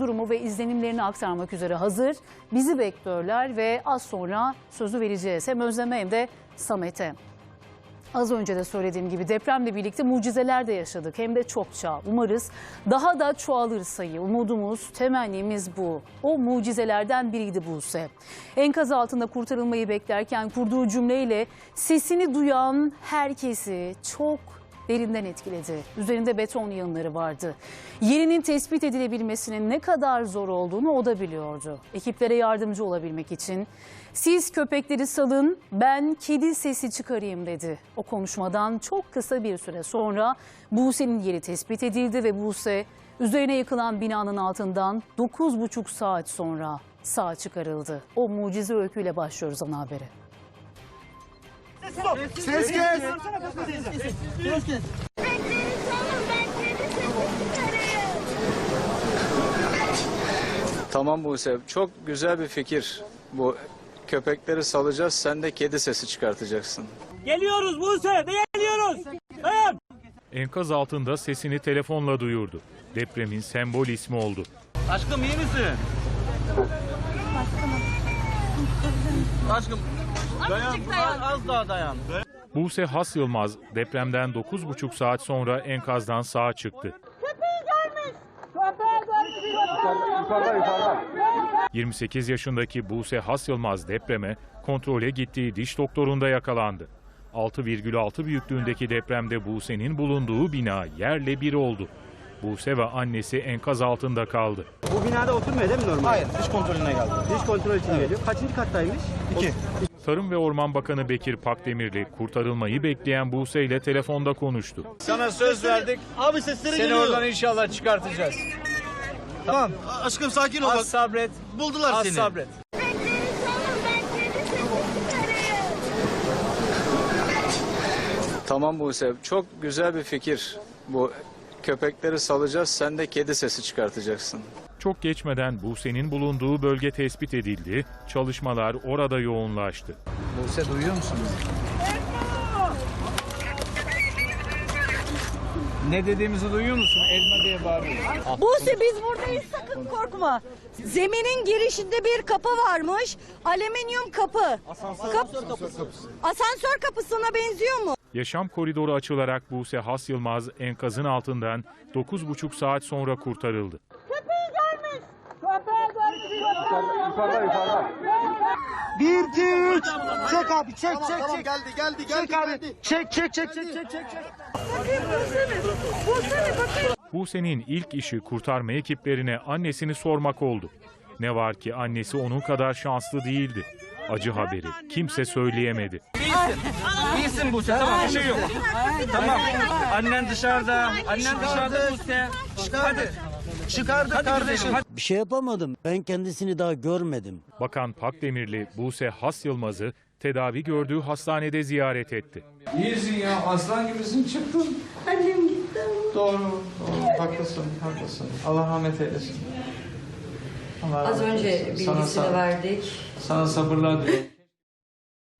durumu ve izlenimlerini aktarmak üzere hazır. Bizi bekliyorlar ve az sonra sözü vereceğiz hem Özlem'e hem de Samet'e. Az önce de söylediğim gibi depremle birlikte mucizeler de yaşadık hem de çokça. Umarız daha da çoğalır sayı. Umudumuz, temennimiz bu. O mucizelerden biriydi Buse. Enkaz altında kurtarılmayı beklerken kurduğu cümleyle sesini duyan herkesi çok derinden etkiledi. Üzerinde beton yığınları vardı. Yerinin tespit edilebilmesinin ne kadar zor olduğunu o da biliyordu. Ekiplere yardımcı olabilmek için siz köpekleri salın ben kedi sesi çıkarayım dedi. O konuşmadan çok kısa bir süre sonra Buse'nin yeri tespit edildi ve Buse üzerine yıkılan binanın altından 9,5 saat sonra sağ çıkarıldı. O mucize öyküyle başlıyoruz ana habere. Ses kes. Bekleyin ben kedi sesi çıkarayım. Tamam Buse. Çok güzel bir fikir. Bu köpekleri salacağız. Sen de kedi sesi çıkartacaksın. Geliyoruz Buse, geliyoruz. Dayan. Enkaz altında sesini telefonla duyurdu. Depremin sembol ismi oldu. Aşkım iyi misin? Aşkım. Dayan, az, az daha dayan. Buse Has Yılmaz depremden 9,5 saat sonra enkazdan sağa çıktı. 28 yaşındaki Buse Has Yılmaz depreme kontrole gittiği diş doktorunda yakalandı. 6,6 büyüklüğündeki depremde Buse'nin bulunduğu bina yerle bir oldu. Buse ve annesi enkaz altında kaldı. Bu binada oturmuyor değil mi normal? Hayır, diş kontrolüne geldi. Diş kontrol için geliyor. Kaçıncı kattaymış? İki. Tarım ve Orman Bakanı Bekir Pakdemirli kurtarılmayı bekleyen Buse ile telefonda konuştu. Sana söz verdik. Abi sesleri Seni geliyor. oradan inşallah çıkartacağız. Tamam. Aşkım sakin ol bak. Az sabret. Buldular Az seni. sabret. Sesi çıkarayım. Tamam Buse. Çok güzel bir fikir. Bu köpekleri salacağız. Sen de kedi sesi çıkartacaksın. Çok geçmeden Buse'nin bulunduğu bölge tespit edildi, çalışmalar orada yoğunlaştı. Buse duyuyor musun? Ne dediğimizi duyuyor musun? Elma diye bağırıyor. Buse biz buradayız sakın korkma. Zeminin girişinde bir kapı varmış. Alüminyum kapı. Asansör, kapısı. Asansör kapısına benziyor mu? Yaşam koridoru açılarak Buse Has Yılmaz enkazın altından 9,5 saat sonra kurtarıldı. Bir, iki, üç. Çek abi, çek, çek, Tamam çek. geldi geldi geldi Çek abi. geldi. Çek, çek, çek, çek, çek, çek. çek. Buse'nin ilk işi kurtarma ekiplerine annesini sormak oldu. Ne var ki annesi onun kadar şanslı değildi. Acı haberi kimse söyleyemedi. İyisin Buse, tamam bir şey yok. Tamam. Annen dışarıda, annen dışarıda Buse. Hadi. Çıkardı Hadi kardeşim. Bir şey yapamadım. Ben kendisini daha görmedim. Bakan Pakdemirli Buse Has Yılmaz'ı tedavi gördüğü hastanede ziyaret etti. İyisin ya. Aslan gibisin çıktın. Annem gitti. Doğru. Doğru. Haklısın. Haklısın. Allah rahmet eylesin. Allah Az rahmet önce eylesin. Sana bilgisini sab- verdik. Sana sabırlar diliyorum.